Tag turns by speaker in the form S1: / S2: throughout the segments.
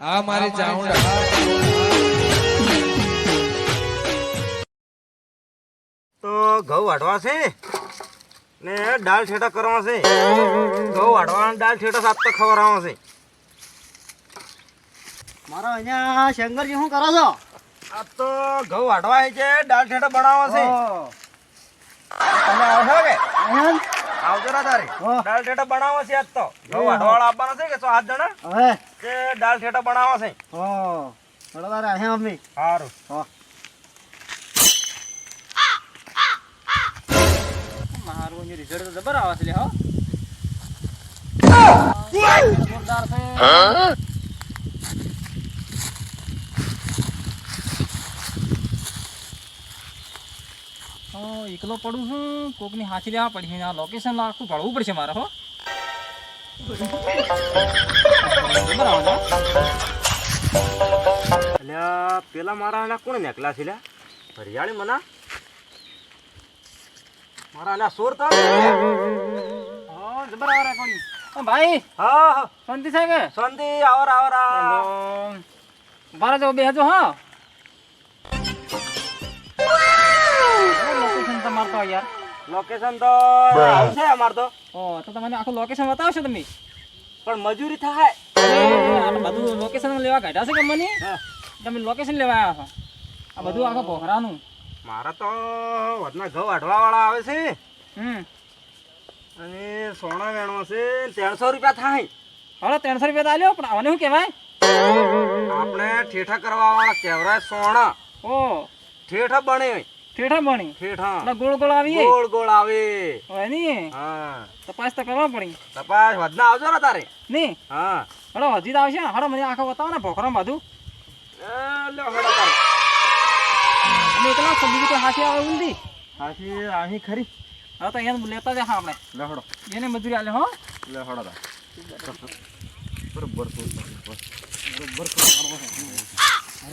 S1: આ મારી ચાઉંડા
S2: તો ઘઉં વાટવા છે ને દાળ છેટા કરવા છે. ઘઉં વાઢવા અને દાળ છેટા સાત તો ખબર આવવા છે.
S3: મારા અહીંયા શંકરજી શું કરો છો?
S2: આ તો ઘઉં વાટવા છે દાળ છેટા બનાવવા છે. તમે આવશો કે? આવજો ના તારે. દાળ છેટા બનાવવા છે આજ તો. ઘઉં આપવાનો છે કે સો આઠ જણા?
S3: હવે
S2: કે દાળ છેટા બનાવવા છે?
S3: હો. ચલો તારે અહીંયા મમ્મી
S2: સારું
S4: મારું જે રિઝલ્ટ તો જબર આવે છે લે હો? જોરદાર છે. હા, એકલો પડું છું કોકની હાથી લેવા પડશે આ લોકેશન આખું ભળવું પડશે મારે હો.
S2: પેલા મારા આના કોણ નેકલા છે હરિયાળી મના. મારા આના સોર તા.
S4: જબર આવરા કોણ? ભાઈ
S2: હા હા.
S4: શાંતિ છે કે?
S2: શાંતિ આવર આવર. આવ.
S4: બારા જો બેહજો હા. લોકેશન તો
S2: આવશે અમાર તો.
S4: ઓ તો તમને આખું લોકેશન બતાવશો તમે?
S2: પણ મજૂરી થાય.
S4: આ બધું લોકેશન લેવા કાઢ્યા છે કે મને તમે લોકેશન લેવા આવ્યા છો? આ બધું આખા ભોખરાનું.
S2: મારા તો વધના ઘઉં અઢવાવાળા વાળા આવે છે.
S4: હમ.
S2: અને સોના વેણવા છે ત્રણસો રૂપિયા થાય.
S4: હવે ત્રણસો રૂપિયા તો આલ્યો પણ આને શું કહેવાય?
S2: આપણે ઠેઠા કરવા વાળા કહેવરાય સોના.
S4: ઓ.
S2: ઠેઠા બને.
S4: ઠેઠા બણી
S2: ઠેઠા.
S4: એટલે ગોળ ગોળ આવી
S2: ગોળ ગોળ આવે.
S4: હોયની
S2: હા.
S4: તપાસ તો કરવા પડી.
S2: તપાસ વધના આવજો ને તારે.
S4: ની?
S2: હા.
S4: હડો હજી તો આવશે હડો મને આખો બતાવો ને ભોખરો બધું
S2: લે હડો તારે.
S4: અમે એકલા બીજું કોઈ હાથી આવે ઊંધી?
S2: હાથી આહી ખરી.
S4: હા તો એને લેતા જ હા આપણે.
S2: લે હડો.
S4: એને મજૂરી આલે હો.
S2: લે હડો તારે. બરોબર તો બરોબર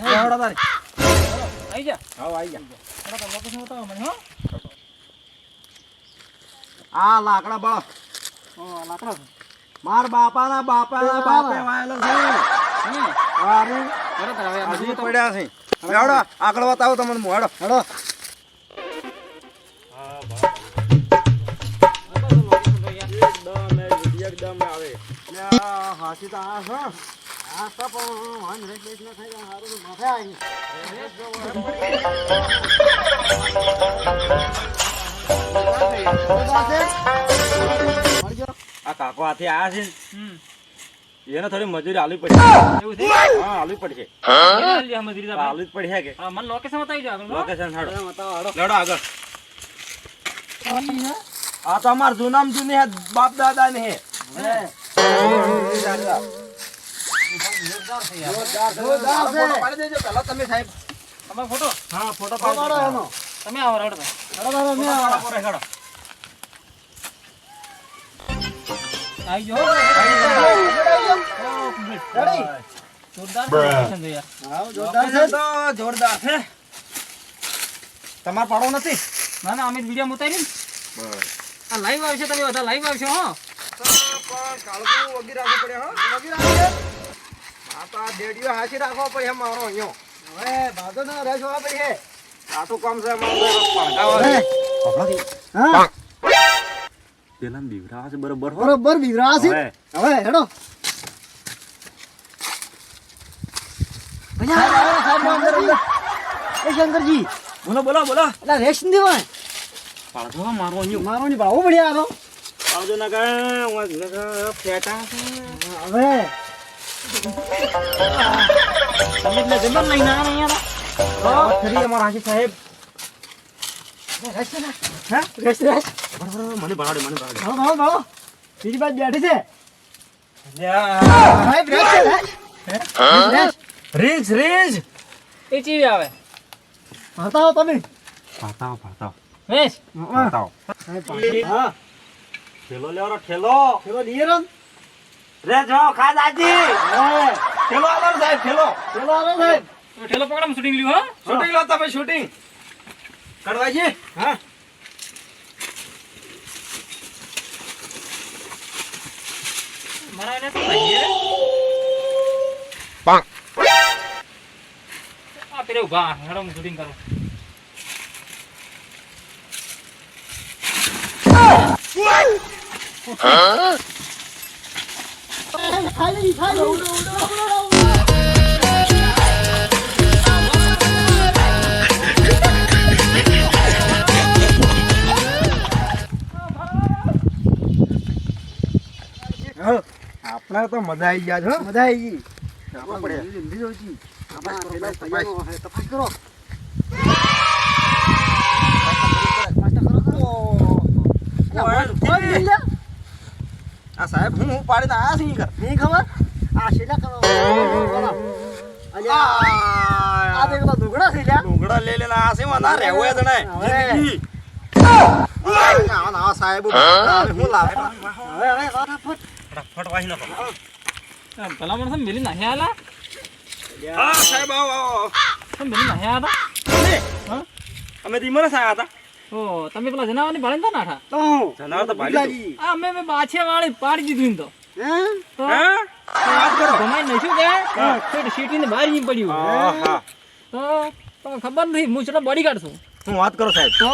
S2: લે હડો તારે.
S4: આઈ જા
S2: હા આઈ જા. આ લાકડા બળ
S4: લાકડા.
S2: માર બાપાના બાપાના બાપે. વાયેલો છે. હજી પડ્યા છે. હેડો આગળ બતાવો તમને હેડો હેડો. એકદમ આવે. હાથી તો આ છે.
S3: આ
S2: કાકો હાથી આયા છે એને થોડી મજૂરી આલવી પડશે. હા આલવી પડશે.
S4: મજૂરી
S2: આલવી પડશે કે.
S4: મને લોકેશન બતાવી દો
S2: લોકેશન હાડો લેડો આગળ. આ તો અમાર જૂનામ જૂની હે બાપ દાદા ને હે
S3: જોરદાર છે.
S2: ફોટો પાડી દેજો પહેલા તમે સાહેબ
S4: જોરદાર છે
S2: તમાર પાડો નથી
S4: ના ના અમે વીડિયો ઉતારી આ લાઈવ આવશે તમે બધા લાઈવ આવશો હો
S2: પણ કાળકું વગી રાખવું પડે હો વગી રાખવું આ તો આ ડેડીઓ હાચી રાખવો પડે મારો અહીંયા.
S3: હવે ભાગો ના રેસ હોવા પડી.
S2: આ તો કામ છે મારો
S3: હે? હા,
S2: પેલા બીવરા છે બરોબર
S3: બરોબર બીવરા છે?
S2: હવે.
S3: હેડો. શંકરજી.
S2: બોલો બોલો બોલો.
S3: એટલે રેસ નથી દેવાય?
S2: પાડો મારો અહીંયા.
S3: મારો ની ભાવો પડ્યા આનો
S2: પાડો ના કે ફેટા
S3: હવે.
S4: એટલે જબર લઈને
S2: અમારા સાહેબ મને બરાડે મને બરાડે
S3: ભાવો ભાવો ભાવો બીજી બાજુ બેઠી છે
S4: એ ચીવી આવે
S3: તમે
S4: વેશ
S3: હા
S2: ઠેલો લેવાનો ઠેલો
S3: પેલો દિયરન
S2: રે જો ખાદાજી
S3: હે
S2: ઠેલો આલો સાહેબ ઠેલો.
S3: પેલો આવે સાહેબ.
S4: ઠેલો પકડમ શૂટિંગ લ્યો હા.
S2: શૂટિંગ લો તમે શૂટિંગ કરવાજી હા.
S4: મારા એને તો ભાઈ રે આ પેલે ઊભા હેડો હું શૂટિંગ કરું
S3: ખાલી ખાલી
S2: આપણે તો મજા આવી ગયા છો
S3: મજા આવી ગઈ.
S2: આપણે
S3: જિંદગી જલ્દી આપણે
S2: તપાસ કરો,
S3: પેલા
S2: તપાસ.
S3: પૈયાનો હે, તપાસ કરો તપાસ તો કરો, કરો.
S2: ઓય,
S3: કોણ
S2: જી.
S3: મિલ્યા?
S2: આ સાહેબ હું હું પાડીને આયા છે કર
S3: નહીં ખબર? આ શેલા કરો બોલો. અલ્યા, આ
S2: આ
S3: તો દુગડા છે લ્યા.
S2: ડુંગળા લઈ લેલા આ છે મને રહેવું જ નહીં જિંદગી આવા ને સાહેબ હું? લાવે?
S3: હવે હવે ફટાફટ.
S2: ફટાફટ વાહી નાખો.
S4: આ ભલા માણસ મેલી આલા?
S2: હા સાહેબ આવો આવો
S4: મિલી મેલી નાહ્યા
S2: અમે અમે ધીમરસ હતા.
S4: ઓ તમે પેલા જનાવરની ભાળે નતા નાઠા
S3: તો
S2: જનાવર તો ભાડી.
S4: આ અમે મે બાછે વાળી પાડી દીધું તો.
S3: હે?
S4: તો
S2: હા? વાત કરો.
S4: નશું કે? તો સીટીને બહાર નહીં પડ્યું.
S2: હા
S4: તો તમને ખબર નથી હું ચલો બોડી ગાર્ડ છું.
S2: હું વાત કરો સાહેબ?
S4: તો?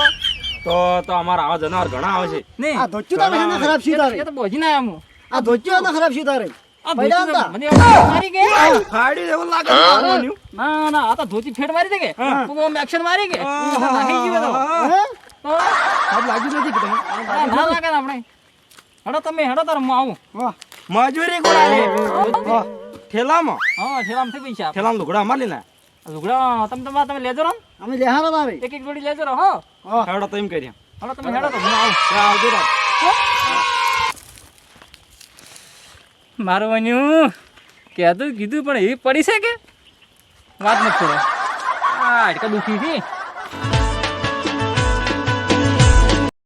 S2: તો તો અમારા આવા જનાવર ઘણા આવે છે.
S4: નહીં.
S3: આ ધોચ્યું તો મને ખરાબ શું તારે
S4: એ તો બોજી ના આમ.
S3: આ ધોચ્યું તો ખરાબ શું
S4: તો
S2: છે મારવાનું.
S4: ના ના આ તો ધોતી ફેટ મારી દે કે એક્શન મારી કે? નાખી તો. ગયો તો? તો
S3: લાગ્યું નથી કે તમે?
S4: ના લાગે આપણે. હેડો તમે હેડો તાર હું આવું.
S2: મજૂરી
S3: વાહ.
S2: ઠેલામાં?
S4: હા છેલ્લામ થઈ પૈસા
S2: ઠેલામાં લુગડા અમાર લેના
S4: લુગડા તમે તમારા તમે લેજો ને.
S3: અમે લેહારા તારે
S4: એક એક જોડી લેજો હો.
S2: હેડો તો એમ કરી.
S4: હેડો તમે હેડો તો હું આવું.
S2: આવજો
S4: મારું બન્યું કહેતું કીધું પણ એવી પડી છે કે? વાત નથી આ હાડકા દુખી હતી